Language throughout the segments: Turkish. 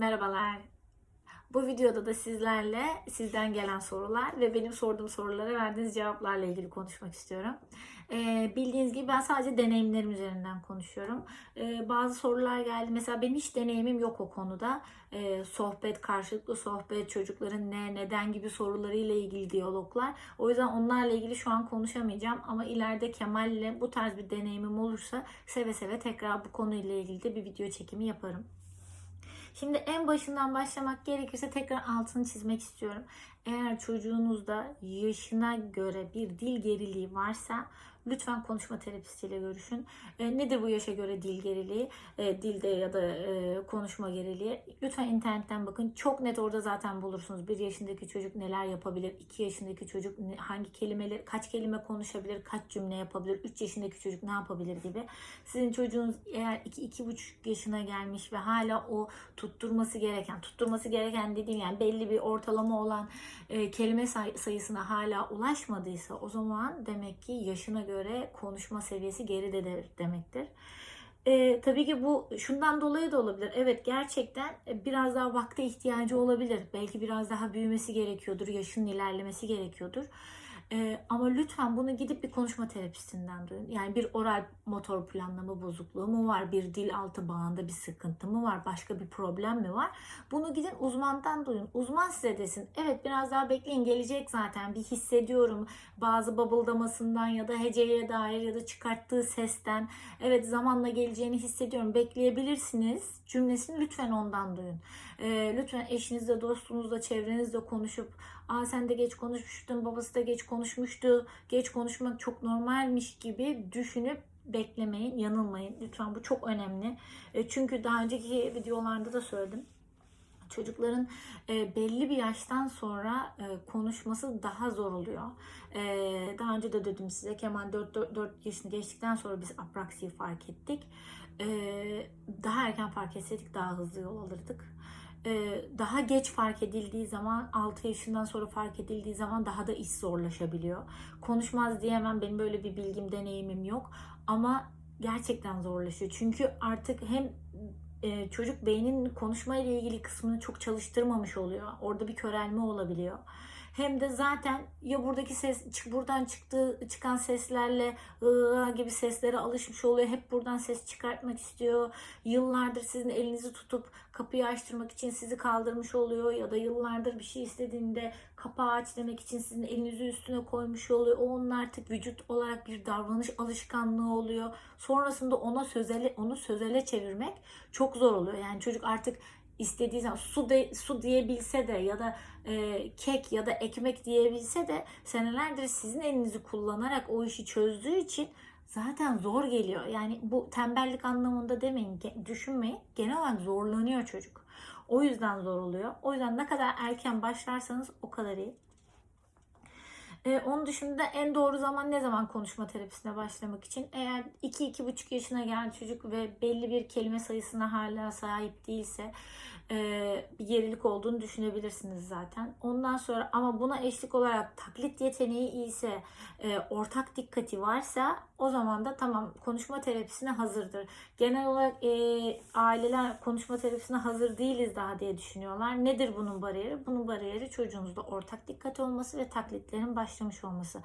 Merhabalar. Bu videoda da sizlerle sizden gelen sorular ve benim sorduğum sorulara verdiğiniz cevaplarla ilgili konuşmak istiyorum. Ee, bildiğiniz gibi ben sadece deneyimlerim üzerinden konuşuyorum. Ee, bazı sorular geldi. Mesela benim hiç deneyimim yok o konuda. Ee, sohbet, karşılıklı sohbet, çocukların ne, neden gibi sorularıyla ilgili diyaloglar. O yüzden onlarla ilgili şu an konuşamayacağım. Ama ileride Kemal'le bu tarz bir deneyimim olursa seve seve tekrar bu konuyla ilgili de bir video çekimi yaparım. Şimdi en başından başlamak gerekirse tekrar altını çizmek istiyorum. Eğer çocuğunuzda yaşına göre bir dil geriliği varsa lütfen konuşma terapistiyle görüşün. E, nedir bu yaşa göre dil geriliği? E, dilde ya da e, konuşma geriliği. Lütfen internetten bakın. Çok net orada zaten bulursunuz. Bir yaşındaki çocuk neler yapabilir? iki yaşındaki çocuk hangi kelimeleri, kaç kelime konuşabilir? Kaç cümle yapabilir? Üç yaşındaki çocuk ne yapabilir gibi. Sizin çocuğunuz eğer iki, iki buçuk yaşına gelmiş ve hala o tutturması gereken, tutturması gereken dediğim yani belli bir ortalama olan e, kelime say- sayısına hala ulaşmadıysa o zaman demek ki yaşına göre konuşma seviyesi geridedir demektir. E, tabii ki bu şundan dolayı da olabilir. Evet gerçekten e, biraz daha vakte ihtiyacı olabilir. Belki biraz daha büyümesi gerekiyordur, yaşının ilerlemesi gerekiyordur. E, ama lütfen bunu gidip bir konuşma terapistinden duyun. Yani bir oral motor planlama bozukluğu mu var, bir dil altı bağında bir sıkıntı mı var, başka bir problem mi var? Bunu gidin uzmandan duyun. Uzman size desin. Evet biraz daha bekleyin gelecek zaten. Bir hissediyorum bazı babıldamasından ya da heceye dair ya da çıkarttığı sesten. Evet zamanla geleceğini hissediyorum. Bekleyebilirsiniz cümlesini lütfen ondan duyun. Ee, lütfen eşinizle, dostunuzla, çevrenizle konuşup Aa sen de geç konuşmuştun, babası da geç konuşmuştu. Geç konuşmak çok normalmiş gibi düşünüp beklemeyin, yanılmayın. Lütfen bu çok önemli. E, Çünkü daha önceki videolarda da söyledim çocukların e, belli bir yaştan sonra e, konuşması daha zor oluyor. Daha önce de dedim size Kemal 4, 4, 4 yaşını geçtikten sonra biz apraksiyi fark ettik. Daha erken fark etseydik daha hızlı yol alırdık. E, daha geç fark edildiği zaman 6 yaşından sonra fark edildiği zaman daha da iş zorlaşabiliyor. Konuşmaz diyemem benim böyle bir bilgim deneyimim yok ama gerçekten zorlaşıyor. Çünkü artık hem e, çocuk beynin konuşma ile ilgili kısmını çok çalıştırmamış oluyor. Orada bir körelme olabiliyor. Hem de zaten ya buradaki ses çık- buradan çıktığı çıkan seslerle ıı gibi seslere alışmış oluyor. Hep buradan ses çıkartmak istiyor. Yıllardır sizin elinizi tutup kapıyı açtırmak için sizi kaldırmış oluyor ya da yıllardır bir şey istediğinde kapağı aç demek için sizin elinizi üstüne koymuş oluyor. O onun artık vücut olarak bir davranış alışkanlığı oluyor. Sonrasında ona sözele onu sözele çevirmek çok zor oluyor. Yani çocuk artık istediği zaman su de, su diyebilse de ya da e, kek ya da ekmek diyebilse de senelerdir sizin elinizi kullanarak o işi çözdüğü için zaten zor geliyor. Yani bu tembellik anlamında demeyin, düşünmeyin. Genel olarak zorlanıyor çocuk. O yüzden zor oluyor. O yüzden ne kadar erken başlarsanız o kadar iyi. Ee, onun dışında en doğru zaman ne zaman konuşma terapisine başlamak için? Eğer 2-2,5 yaşına gelen çocuk ve belli bir kelime sayısına hala sahip değilse bir gerilik olduğunu düşünebilirsiniz zaten. Ondan sonra ama buna eşlik olarak taklit yeteneği iyiyse, ortak dikkati varsa o zaman da tamam konuşma terapisine hazırdır. Genel olarak e, aileler konuşma terapisine hazır değiliz daha diye düşünüyorlar. Nedir bunun bariyeri? Bunun bariyeri çocuğunuzda ortak dikkat olması ve taklitlerin başlamış olması.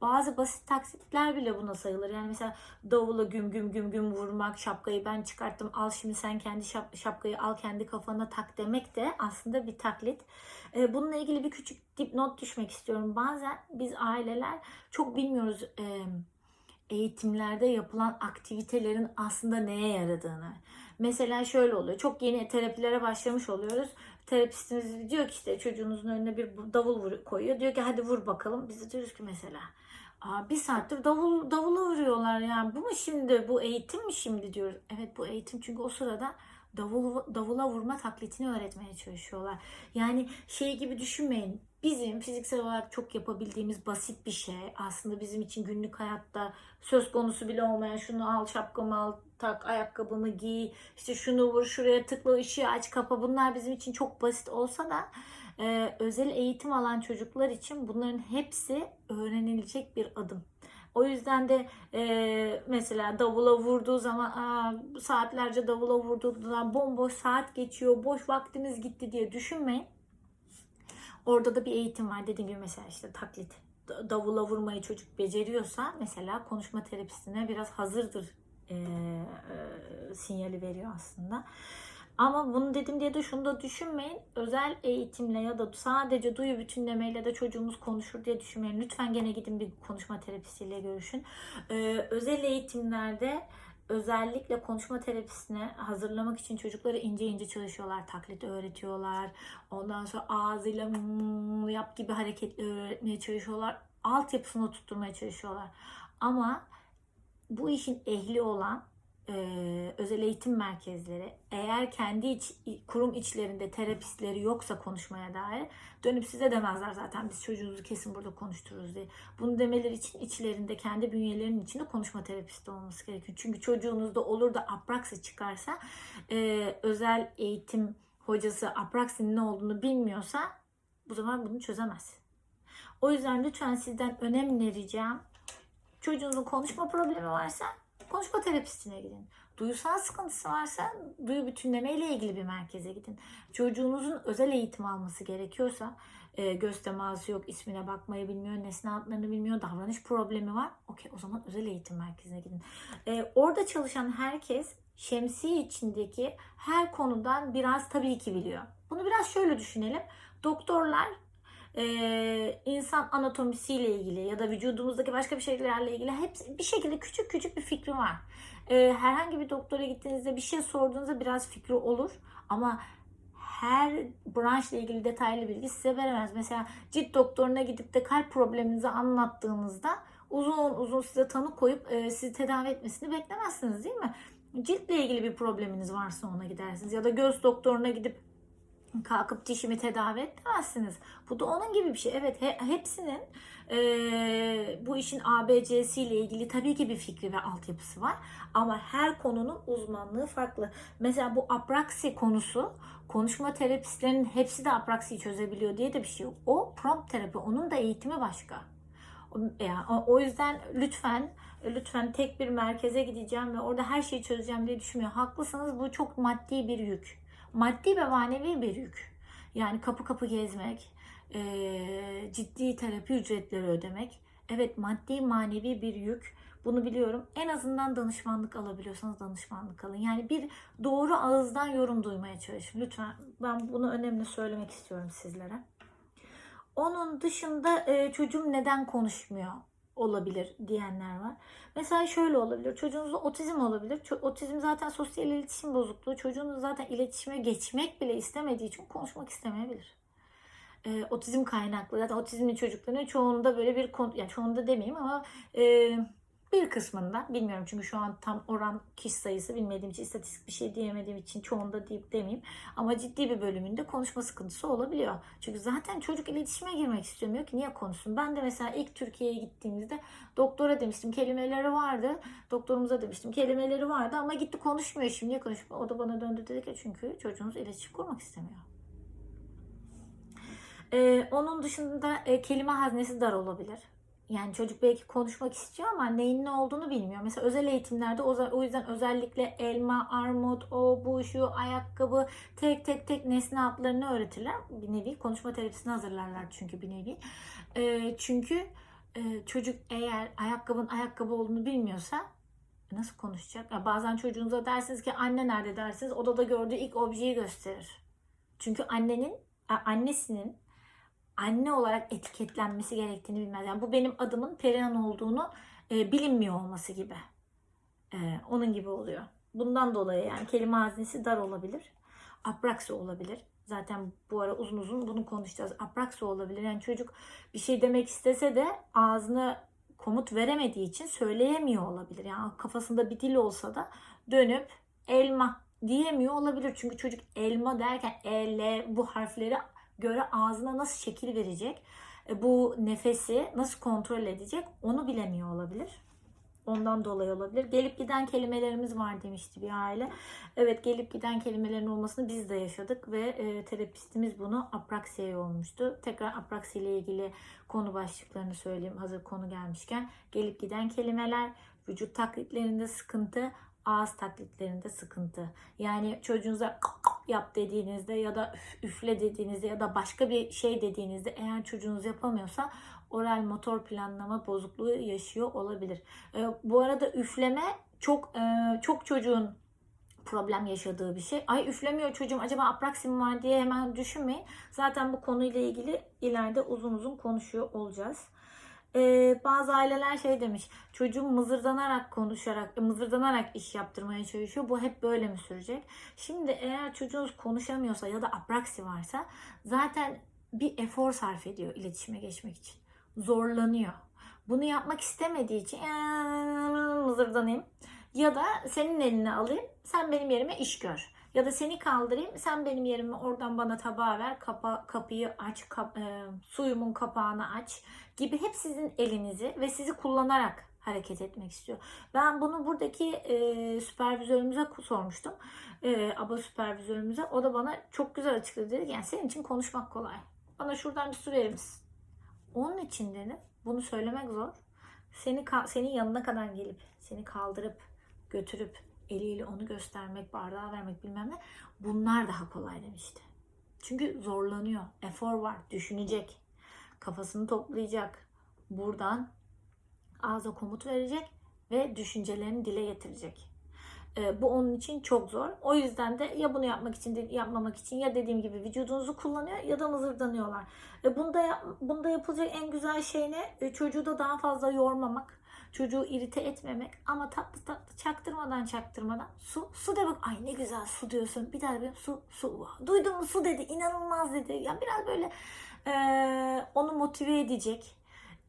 Bazı basit taklitler bile buna sayılır. Yani mesela davula güm güm güm güm vurmak, şapkayı ben çıkarttım al şimdi sen kendi şap- şapkayı al kendi kafana tak demek de aslında bir taklit. E, bununla ilgili bir küçük dipnot düşmek istiyorum. Bazen biz aileler çok bilmiyoruz e, eğitimlerde yapılan aktivitelerin aslında neye yaradığını. Mesela şöyle oluyor. Çok yeni terapilere başlamış oluyoruz. Terapistimiz diyor ki işte çocuğunuzun önüne bir davul koyuyor. Diyor ki hadi vur bakalım. Biz de diyoruz ki mesela Aa, bir saattir davul, davula vuruyorlar yani. Bu mu şimdi? Bu eğitim mi şimdi diyoruz. Evet bu eğitim çünkü o sırada davul, davula vurma taklitini öğretmeye çalışıyorlar. Yani şey gibi düşünmeyin. Bizim fiziksel olarak çok yapabildiğimiz basit bir şey. Aslında bizim için günlük hayatta söz konusu bile olmayan şunu al şapkamı al tak ayakkabımı giy işte şunu vur şuraya tıkla ışığı aç kapa bunlar bizim için çok basit olsa da e, özel eğitim alan çocuklar için bunların hepsi öğrenilecek bir adım. O yüzden de e, mesela davula vurduğu zaman Aa, saatlerce davula vurduğu zaman bomboş saat geçiyor, boş vaktimiz gitti diye düşünmeyin. Orada da bir eğitim var. Dediğim gibi mesela işte taklit. Da- Davula vurmayı çocuk beceriyorsa mesela konuşma terapisine biraz hazırdır e, e, sinyali veriyor aslında. Ama bunu dedim diye de şunu da düşünmeyin. Özel eğitimle ya da sadece duyu bütünlemeyle de çocuğumuz konuşur diye düşünmeyin. Lütfen gene gidin bir konuşma terapisiyle görüşün. Ee, özel eğitimlerde özellikle konuşma terapisine hazırlamak için çocukları ince ince çalışıyorlar. Taklit öğretiyorlar. Ondan sonra ağzıyla yap gibi hareketler öğretmeye çalışıyorlar. Altyapısını tutturmaya çalışıyorlar. Ama bu işin ehli olan e, özel eğitim merkezleri eğer kendi iç, kurum içlerinde terapistleri yoksa konuşmaya dair dönüp size demezler zaten biz çocuğunuzu kesin burada konuştururuz diye. Bunu demeleri için içlerinde kendi bünyelerinin içinde konuşma terapisti olması gerekiyor. Çünkü çocuğunuzda olur da apraksi çıkarsa e, özel eğitim hocası apraksinin ne olduğunu bilmiyorsa bu zaman bunu çözemez. O yüzden lütfen sizden önemli ricam çocuğunuzun konuşma problemi varsa konuşma terapistine gidin. Duyusal sıkıntısı varsa duyu bütünleme ile ilgili bir merkeze gidin. Çocuğunuzun özel eğitim alması gerekiyorsa e, göz teması yok, ismine bakmayı bilmiyor, nesne adlarını bilmiyor, davranış problemi var. Okey o zaman özel eğitim merkezine gidin. E, orada çalışan herkes şemsiye içindeki her konudan biraz tabii ki biliyor. Bunu biraz şöyle düşünelim. Doktorlar e, insan anatomisiyle ilgili ya da vücudumuzdaki başka bir şeylerle ilgili hepsi bir şekilde küçük küçük bir fikri var. E, herhangi bir doktora gittiğinizde bir şey sorduğunuzda biraz fikri olur ama her branşla ilgili detaylı bilgi size veremez. Mesela cilt doktoruna gidip de kalp probleminizi anlattığınızda uzun uzun size tanı koyup e, sizi tedavi etmesini beklemezsiniz değil mi? Ciltle ilgili bir probleminiz varsa ona gidersiniz ya da göz doktoruna gidip kalkıp dişimi tedavi etmezsiniz. Bu da onun gibi bir şey. Evet he, hepsinin e, bu işin ABC'si ile ilgili tabii ki bir fikri ve altyapısı var. Ama her konunun uzmanlığı farklı. Mesela bu apraksi konusu konuşma terapistlerinin hepsi de apraksiyi çözebiliyor diye de bir şey yok. O prompt terapi. Onun da eğitimi başka. Yani o yüzden lütfen lütfen tek bir merkeze gideceğim ve orada her şeyi çözeceğim diye düşünmüyor. Haklısınız bu çok maddi bir yük maddi ve manevi bir yük. Yani kapı kapı gezmek, e, ciddi terapi ücretleri ödemek. Evet maddi manevi bir yük. Bunu biliyorum. En azından danışmanlık alabiliyorsanız danışmanlık alın. Yani bir doğru ağızdan yorum duymaya çalışın. Lütfen ben bunu önemli söylemek istiyorum sizlere. Onun dışında e, çocuğum neden konuşmuyor olabilir diyenler var. Mesela şöyle olabilir. Çocuğunuzda otizm olabilir. Otizm zaten sosyal iletişim bozukluğu. Çocuğunuz zaten iletişime geçmek bile istemediği için konuşmak istemeyebilir. Ee, otizm kaynaklı. Zaten otizmli çocukların çoğunda böyle bir yani çoğunda demeyeyim ama e, bir kısmında bilmiyorum çünkü şu an tam oran kişi sayısı bilmediğim için istatistik bir şey diyemediğim için çoğunda deyip demeyeyim. Ama ciddi bir bölümünde konuşma sıkıntısı olabiliyor. Çünkü zaten çocuk iletişime girmek istemiyor ki niye konuşsun? Ben de mesela ilk Türkiye'ye gittiğimizde doktora demiştim kelimeleri vardı. Doktorumuza demiştim kelimeleri vardı ama gitti konuşmuyor şimdi niye konuşmuyor? O da bana döndü dedi ki çünkü çocuğunuz iletişim kurmak istemiyor. Ee, onun dışında e, kelime haznesi dar olabilir. Yani çocuk belki konuşmak istiyor ama neyin ne olduğunu bilmiyor. Mesela özel eğitimlerde o, yüzden özellikle elma, armut, o, bu, şu, ayakkabı tek tek tek nesne adlarını öğretirler. Bir nevi konuşma terapisine hazırlarlar çünkü bir nevi. E, çünkü e, çocuk eğer ayakkabının ayakkabı olduğunu bilmiyorsa nasıl konuşacak? Ya bazen çocuğunuza dersiniz ki anne nerede dersiniz odada gördüğü ilk objeyi gösterir. Çünkü annenin annesinin anne olarak etiketlenmesi gerektiğini bilmez. Yani bu benim adımın Perihan olduğunu e, bilinmiyor olması gibi. E, onun gibi oluyor. Bundan dolayı yani kelime hazinesi dar olabilir. Apraksi olabilir. Zaten bu ara uzun uzun bunu konuşacağız. Apraksi olabilir. Yani çocuk bir şey demek istese de ağzına komut veremediği için söyleyemiyor olabilir. Yani kafasında bir dil olsa da dönüp elma diyemiyor olabilir. Çünkü çocuk elma derken e, bu harfleri göre ağzına nasıl şekil verecek, e, bu nefesi nasıl kontrol edecek onu bilemiyor olabilir. Ondan dolayı olabilir. Gelip giden kelimelerimiz var demişti bir aile. Evet gelip giden kelimelerin olmasını biz de yaşadık ve e, terapistimiz bunu apraksiye olmuştu. Tekrar apraksi ile ilgili konu başlıklarını söyleyeyim hazır konu gelmişken. Gelip giden kelimeler, vücut taklitlerinde sıkıntı, ağız taklitlerinde sıkıntı. Yani çocuğunuza yap dediğinizde ya da üf- üfle dediğinizde ya da başka bir şey dediğinizde eğer çocuğunuz yapamıyorsa oral motor planlama bozukluğu yaşıyor olabilir. Ee, bu arada üfleme çok e, çok çocuğun problem yaşadığı bir şey. Ay üflemiyor çocuğum acaba apraksi mi var diye hemen düşünmeyin. Zaten bu konuyla ilgili ileride uzun uzun konuşuyor olacağız. Ee, bazı aileler şey demiş çocuğum mızırdanarak konuşarak e, mızırdanarak iş yaptırmaya çalışıyor. Bu hep böyle mi sürecek? Şimdi eğer çocuğunuz konuşamıyorsa ya da apraksi varsa zaten bir efor sarf ediyor iletişime geçmek için. Zorlanıyor. Bunu yapmak istemediği için "Eee, mızırdanayım. Ya da senin eline alayım sen benim yerime iş gör ya da seni kaldırayım sen benim yerime oradan bana tabağı ver kapa, kapıyı aç kap, e, suyumun kapağını aç gibi hep sizin elinizi ve sizi kullanarak hareket etmek istiyor. Ben bunu buradaki e, süpervizörümüze sormuştum. E, aba süpervizörümüze. O da bana çok güzel açıkladı. Dedi yani senin için konuşmak kolay. Bana şuradan bir su verir misin? Onun için dedi bunu söylemek zor. Seni senin yanına kadar gelip seni kaldırıp götürüp eliyle onu göstermek, bardağı vermek bilmem ne bunlar daha kolay demişti. Çünkü zorlanıyor. Efor var. Düşünecek. Kafasını toplayacak. Buradan ağza komut verecek ve düşüncelerini dile getirecek. Ee, bu onun için çok zor. O yüzden de ya bunu yapmak için de yapmamak için ya dediğim gibi vücudunuzu kullanıyor ya da mızırdanıyorlar. E, bunda bunda yapılacak en güzel şey ne? E, çocuğu da daha fazla yormamak. Çocuğu irite etmemek ama tatlı tatlı çaktırmadan çaktırmadan su su de bak ay ne güzel su diyorsun. Bir daha bir su su duydun mu? Su dedi. İnanılmaz. dedi. Ya biraz böyle e, onu motive edecek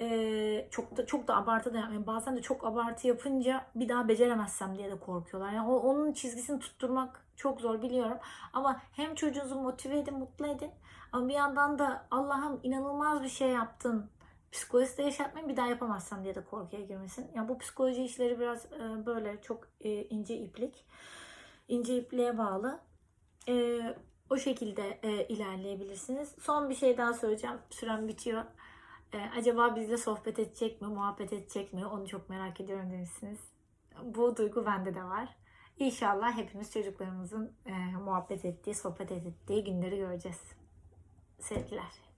e, çok da çok da abartı da yapmayın bazen de çok abartı yapınca bir daha beceremezsem diye de korkuyorlar. Yani onun çizgisini tutturmak çok zor biliyorum. Ama hem çocuğunuzu motive edin mutlu edin. Ama bir yandan da Allah'ım inanılmaz bir şey yaptın psikolojisi de yaşatmayın bir daha yapamazsam diye de korkuya girmesin. Yani bu psikoloji işleri biraz e, böyle çok e, ince iplik. ince ipliğe bağlı. E, o şekilde e, ilerleyebilirsiniz. Son bir şey daha söyleyeceğim. Sürem bitiyor. E, acaba bizle sohbet edecek mi, muhabbet edecek mi? Onu çok merak ediyorum demişsiniz. Bu duygu bende de var. İnşallah hepimiz çocuklarımızın e, muhabbet ettiği, sohbet ettiği günleri göreceğiz. Sevgiler.